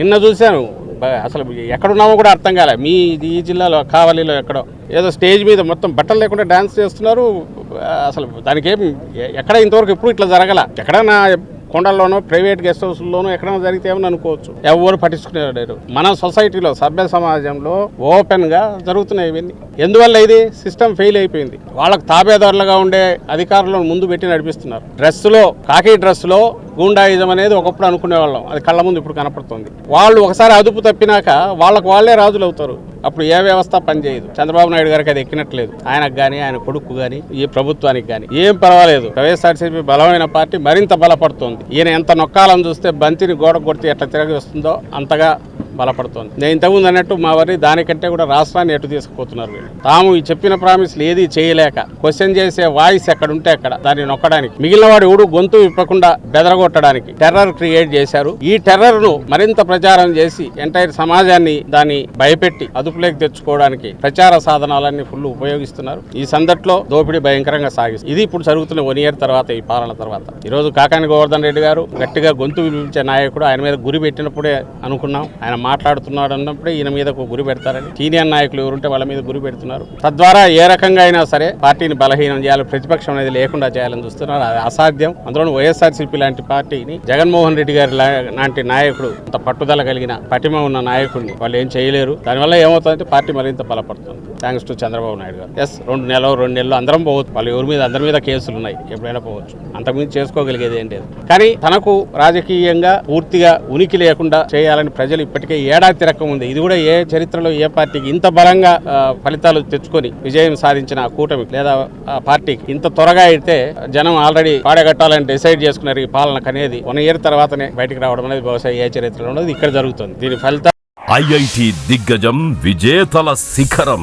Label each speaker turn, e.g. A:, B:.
A: నిన్న చూశాను. అసలు ఎక్కడున్నామో కూడా అర్థం కాలే. మీ ఈ జిల్లాలో కావలిలో ఎక్కడో. ఏదో స్టేజ్ మీద మొత్తం బట్టలు లేకుండా డాన్స్ చేస్తున్నారు. అసలు దానికి ఏం ఎక్కడ ఇంతవరకు ఎప్పుడు ఇట్లా జరగల? ఎక్కడైనా కొండల్లోనో ప్రైవేట్ గెస్ట్ హౌస్లోనో ఎక్కడైనా జరిగితే ఏమని అనుకోవచ్చు? ఎవరు పట్టించుకునేవారు మన సొసైటీలో సభ్య సమాజంలో ఓపెన్గా జరుగుతున్నాయి ఇవన్నీ. ఎందువల్ల ఇది? సిస్టమ్ ఫెయిల్ అయిపోయింది. వాళ్ళకు తాబేదారులుగా ఉండే అధికారులను ముందు పెట్టి నడిపిస్తున్నారు. డ్రెస్సులో కాకి డ్రెస్సులో గూండాయిజం అనేది ఒకప్పుడు అనుకునేవాళ్ళం. అది కళ్ళ ముందు ఇప్పుడు కనపడుతుంది. వాళ్ళు ఒకసారి అదుపు తప్పినాక వాళ్ళకు వాళ్ళే రాజులు అవుతారు అప్పుడు ఏ వ్యవస్థ పనిచేయదు చంద్రబాబు నాయుడు గారికి అది ఎక్కినట్లేదు. ఆయనకు కానీ ఆయన కొడుకు కానీ ఈ ప్రభుత్వానికి కానీ ఏం పర్వాలేదు. వైఎస్ఆర్సీపీ బలమైన పార్టీ మరింత బలపడుతోంది. ఈయన ఎంత నొక్కాలని చూస్తే బంతిని గోడ కొడితే ఎట్లా తిరగి వస్తుందో అంతగా బలపడుతోంది. నేను ఇంతకుముందు అన్నట్టు మా వారి దానికంటే కూడా రాష్ట్రాన్ని ఎటు తీసుకుపోతున్నారు వీళ్ళు. తాము చెప్పిన ప్రామిస్లు ఏది చేయలేక క్వశ్చన్ చేసే వాయిస్ ఎక్కడ ఉంటే అక్కడ దాన్ని నొక్కడానికి మిగిలిన వాడు ఎవడు గొంతు విప్పకుండా బెదరగొట్టడానికి టెర్రర్ క్రియేట్ చేశారు. ఈ టెర్రర్ను మరింత ప్రచారం చేసి ఎంటైర్ సమాజాన్ని దాన్ని భయపెట్టి అదుపులోకి తెచ్చుకోవడానికి ప్రచార సాధనాలన్నీ ఫుల్ ఉపయోగిస్తున్నారు. ఈ సందట్లో దోపిడీ భయంకరంగా సాగిస్తుంది ఇది ఇప్పుడు జరుగుతున్న వన్ ఇయర్ తర్వాత ఈ పాలన తర్వాత. ఈ రోజు కాకాని గోవర్ధన్ రెడ్డి గారు గట్టిగా గొంతు వినిపించే నాయకుడు ఆయన మీద గురి పెట్టినప్పుడే అనుకున్నాం. ఆయన మాట్లాడుతున్నాడు అన్నప్పుడు ఈయన మీద ఒక గురి పెడతారని సీనియర్ నాయకులు ఎవరుంటే వాళ్ళ మీద గురి పెడుతున్నారు. తద్వారా ఏ రకంగా అయినా సరే పార్టీని బలహీనం చేయాలి ప్రతిపక్షం అనేది లేకుండా చేయాలని చూస్తున్నారు. అది అసాధ్యం. అందులో వైఎస్ఆర్సీపీ లాంటి పార్టీని జగన్మోహన్ రెడ్డి గారి లాంటి నాయకుడు అంత పట్టుదల కలిగిన పటిమ ఉన్న నాయకుడిని వాళ్ళు ఏం చేయలేరు. దానివల్ల ఏమవుతుందంటే పార్టీ మరింత బలపడుతుంది. థ్యాంక్స్ టు చంద్రబాబు నాయుడు గారు. ఎస్ రెండు నెలలు రెండు నెలలు అందరం పోవచ్చు. వాళ్ళు ఎవరి మీద అందరి మీద కేసులు ఉన్నాయి. ఎప్పుడైనా పోవచ్చు. అంతకుమించి చేసుకోగలిగేది ఏం లేదు. కానీ తనకు రాజకీయంగా పూర్తిగా ఉనికి లేకుండా చేయాలని ప్రజలు ఇప్పటికే ఏడాది తిరక్క ఉంది ఇది కూడా ఏ చరిత్రలో ఏ పార్టీకి ఇంత బలంగా ఫలితాలు తెచ్చుకొని విజయం సాధించిన కూటమి లేదా ఆ పార్టీకి ఇంత త్వరగా అయితే జనం ఆల్రెడీ పాడగట్టాలని డిసైడ్ చేసుకున్నారు ఈ పాలనకు అనేది వన్ ఇయర్ తర్వాతనే బయటకు రావడం అనేది బహుశా ఏ చరిత్రలో ఉండదు. ఇక్కడ జరుగుతుంది. దీని ఫలితం
B: ఐఐటి దిగ్గజం విజేతల శిఖరం.